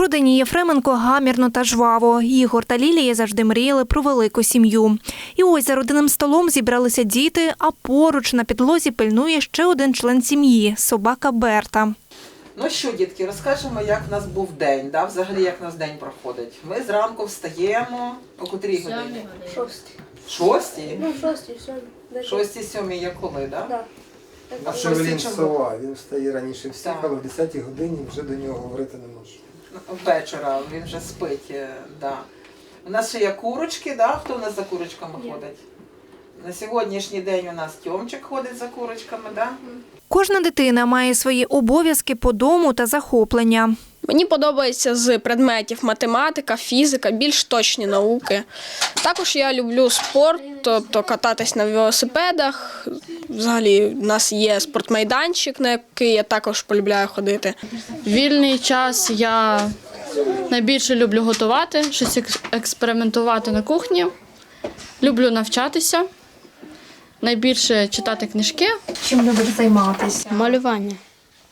родині Єфременко гамірно та жваво. Ігор та Лілія завжди мріяли про велику сім'ю. І ось за родинним столом зібралися діти, а поруч на підлозі пильнує ще один член сім'ї собака Берта. Ну що, дітки, розкажемо, як в нас був день, да? взагалі як в нас день проходить. Ми зранку встаємо о котрій годині? Шостий. Шостій? Ну, шостий, сьомий. Десь. Шостій, сьомій є коли, да? Да. А що чому? сова, він встає раніше всіх, але в 10 годині вже до нього говорити не може. Вечора, він вже спить, е, да. У нас ще є курочки, да? хто у нас за курочками Я. ходить? На сьогоднішній день у нас Тьомчик ходить за курочками, да? Кожна дитина має свої обов'язки по дому та захоплення. Мені подобається з предметів математика, фізика, більш точні науки. Також я люблю спорт, тобто кататись на велосипедах. Взагалі, у нас є спортмайданчик, на який я також полюбляю ходити. Вільний час я найбільше люблю готувати, щось експериментувати на кухні. Люблю навчатися, найбільше читати книжки. Чим любиш займатися? Малювання.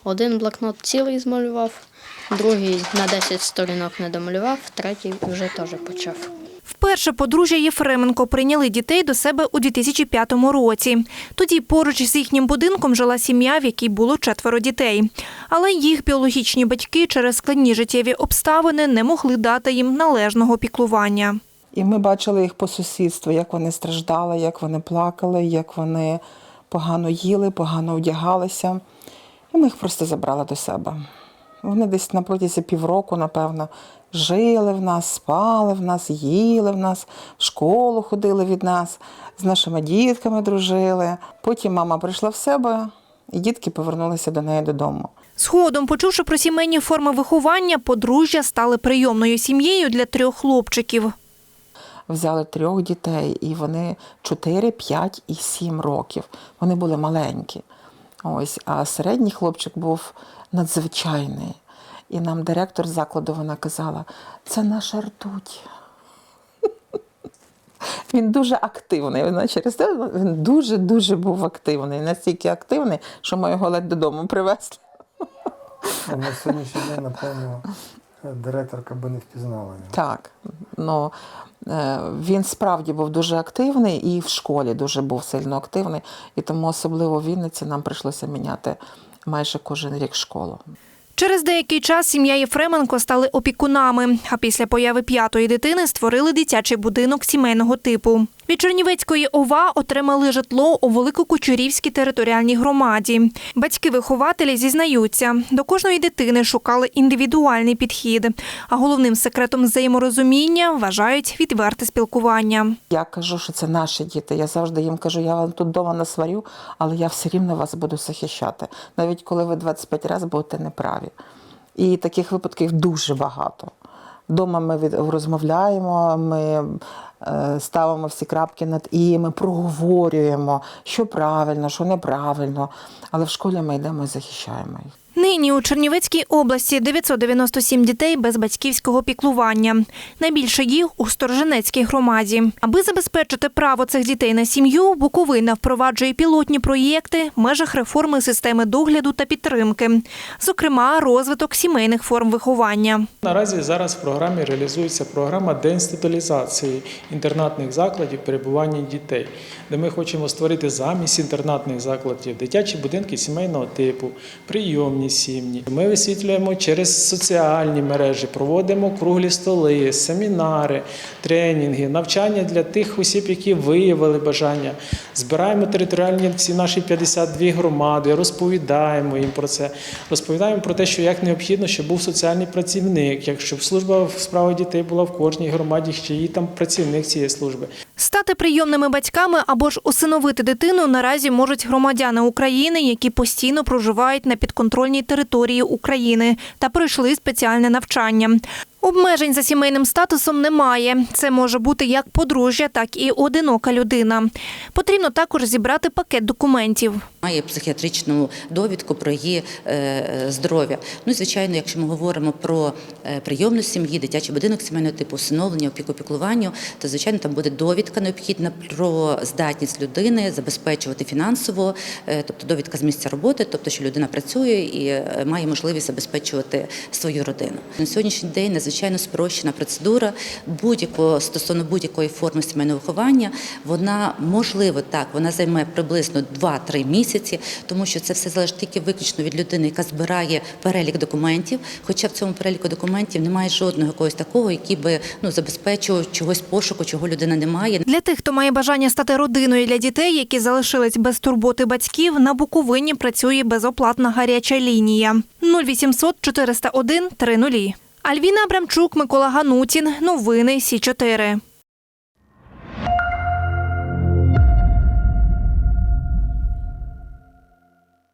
Один блокнот цілий змалював, другий на 10 сторінок не домалював, третій вже теж почав. Вперше подружжя Єфременко прийняли дітей до себе у 2005 році. Тоді поруч з їхнім будинком жила сім'я, в якій було четверо дітей. Але їх біологічні батьки через складні життєві обставини не могли дати їм належного піклування. І ми бачили їх по сусідству, як вони страждали, як вони плакали, як вони погано їли, погано одягалися. І ми їх просто забрали до себе. Вони десь на протязі півроку, напевно, жили в нас, спали в нас, їли в нас, в школу ходили від нас, з нашими дітками дружили. Потім мама прийшла в себе, і дітки повернулися до неї додому. Згодом, почувши про сімейні форми виховання, подружжя стали прийомною сім'єю для трьох хлопчиків. взяли трьох дітей, і вони 4, 5 і 7 років. Вони були маленькі. Ось, а середній хлопчик був надзвичайний. І нам директор закладу вона казала: це наша ртуть. Він дуже активний. Вона через те він дуже-дуже був активний. Настільки активний, що ми його ледь додому привезли. На сьогоднішній день, напевно, директорка би не впізнала його. Так, ну е, він справді був дуже активний і в школі дуже був сильно активний, і тому особливо в Вінниці нам прийшлося міняти майже кожен рік школу. Через деякий час сім'я Єфременко стали опікунами, а після появи п'ятої дитини створили дитячий будинок сімейного типу. Від Чернівецької ОВА отримали житло у Великокучурівській територіальній громаді. Батьки-вихователі зізнаються, до кожної дитини шукали індивідуальний підхід, а головним секретом взаєморозуміння вважають відверте спілкування. Я кажу, що це наші діти. Я завжди їм кажу, я вам тут вдома насварю, але я все рівно вас буду захищати, навіть коли ви 25 разів будете неправі. І таких випадків дуже багато. Дома ми від, розмовляємо, ми е, ставимо всі крапки над і, ми проговорюємо, що правильно, що неправильно. Але в школі ми йдемо і захищаємо їх. Нині у Чернівецькій області 997 дітей без батьківського піклування. Найбільше їх у Сторожинецькій громаді. Аби забезпечити право цих дітей на сім'ю, Буковина впроваджує пілотні проєкти в межах реформи системи догляду та підтримки, зокрема, розвиток сімейних форм виховання. Наразі зараз в програмі реалізується програма деінституалізації інтернатних закладів перебування дітей, де ми хочемо створити замість інтернатних закладів дитячі будинки сімейного типу, прийомні сім'ї. Ми висвітлюємо через соціальні мережі, проводимо круглі столи, семінари, тренінги, навчання для тих осіб, які виявили бажання. Збираємо територіальні всі наші 52 громади, розповідаємо їм про це, розповідаємо про те, що як необхідно, щоб був соціальний працівник, як щоб служба в справах дітей була в кожній громаді, ще є там працівник цієї служби. Стати прийомними батьками або ж усиновити дитину наразі можуть громадяни України, які постійно проживають на підконтрольній території України та пройшли спеціальне навчання. Обмежень за сімейним статусом немає. Це може бути як подружжя, так і одинока людина. Потрібно також зібрати пакет документів. Має психіатричну довідку про її е, здоров'я. Ну звичайно, якщо ми говоримо про е, прийомну сім'ї, дитячий будинок сімейного типу, усиновлення, опіку, піклуванню, то звичайно там буде довідка необхідна про здатність людини забезпечувати фінансово, е, тобто довідка з місця роботи, тобто що людина працює і має можливість забезпечувати свою родину. На сьогоднішній день надзвичайно спрощена процедура будь-якого стосовно будь-якої форми сімейного виховання. Вона можливо так, вона займе приблизно 2-3 місяці, тому що це все залежить тільки виключно від людини, яка збирає перелік документів. Хоча в цьому переліку документів немає жодного якогось такого, який би ну забезпечував чогось пошуку, чого людина не має. Для тих, хто має бажання стати родиною для дітей, які залишились без турботи батьків, на Буковині працює безоплатна гаряча лінія 0800 401 30. Альвіна Абрамчук, Микола Ганутін. Новини Сі 4